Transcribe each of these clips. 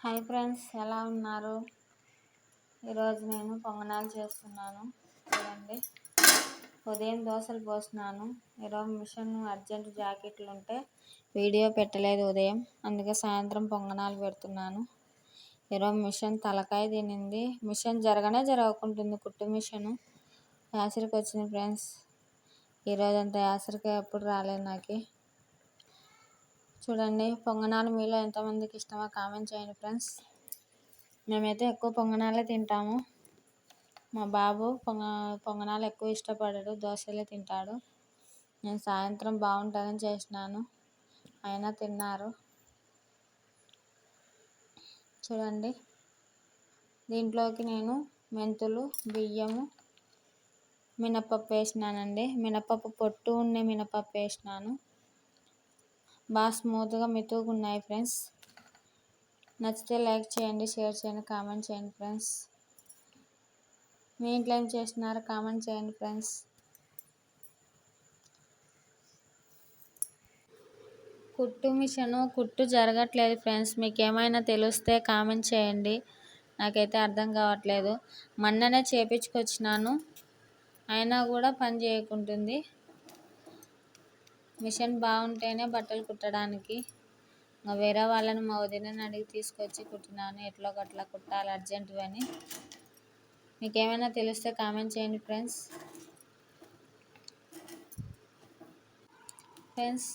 Hi friends ఎలా ఉన్నారు? ఈరోజు నేను పొంగనాలు చేస్తున్నాను. చూడండి. ఉదయం దోశలు పోస్తున్నాను. ఈరోజు మిషన్ అర్జెంట్ జాకెట్లు ఉంటే వీడియో పెట్టలేదు ఉదయం. అందుకే సాయంత్రం పొంగనాలు పెడుతున్నాను. ఈరోజు మిషన్ తలకాయ తినింది. మిషన్ జరగనే జరగకుంటుంది కుట్టు మిషను. యాసరికి వచ్చింది ఫ్రెండ్స్. ఈరోజు అంత యాసరికి ఎప్పుడు రాలేదు నాకు. చూడండి పొంగనాలు మీలో ఎంతమందికి ఇష్టమో కామెంట్ చేయండి ఫ్రెండ్స్. మేమైతే ఎక్కువ పొంగనాలే తింటాము. మా బాబు పొంగ పొంగనాలు ఎక్కువ ఇష్టపడడు దోశలే తింటాడు. నేను సాయంత్రం బాగుంటుందని చేసినాను. అయినా తిన్నారు. చూడండి దీంట్లోకి నేను మెంతులు బియ్యము మినప్పప్పు వేసినానండి. మినప్పప్పు పొట్టు ఉండే మినపప్పు వేసినాను. బాగా స్మూత్గా మెతుకున్నాయి ఉన్నాయి ఫ్రెండ్స్. నచ్చితే లైక్ చేయండి షేర్ చేయండి కామెంట్ చేయండి ఫ్రెండ్స్. మీ ఇంట్లో ఏం చేస్తున్నారు? కామెంట్ చేయండి ఫ్రెండ్స్. కుట్టు మిషను కుట్టు జరగట్లేదు ఫ్రెండ్స్. మీకు ఏమైనా తెలిస్తే కామెంట్ చేయండి. నాకైతే అర్థం కావట్లేదు. మొన్ననే చేపించుకొచ్చినాను. అయినా కూడా పని చేయకుంటుంది. మిషన్ బాగుంటేనే బట్టలు కుట్టడానికి. వేరే వాళ్ళని మా వదినని అడిగి తీసుకొచ్చి కుట్టినాను. ఎట్లో గట్లా కుట్టాలి అర్జెంటువి అని. మీకు ఏమైనా తెలిస్తే కామెంట్ చేయండి ఫ్రెండ్స్. ఫ్రెండ్స్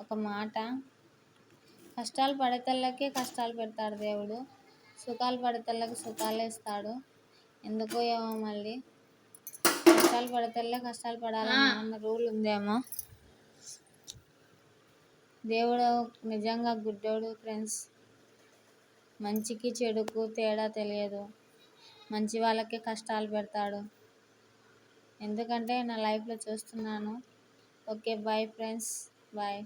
ఒక మాట. కష్టాలు పడేతళ్ళకే కష్టాలు పెడతాడు దేవుడు. సుఖాలు పడేతళ్ళకి సుఖాలు ఇస్తాడు. ఎందుకో ఏమో మళ్ళీ. కష్టాలు పడేతల్లే కష్టాలు పడాలన్న రూల్ ఉందేమో. దేవుడు నిజంగా గుడ్డోడు ఫ్రెండ్స్. మంచికి చెడుకు తేడా తెలియదు. మంచి వాళ్ళకే కష్టాలు పెడతాడు. ఎందుకంటే నా లైఫ్లో చూస్తున్నాను. Okay bye friends. బాయ్.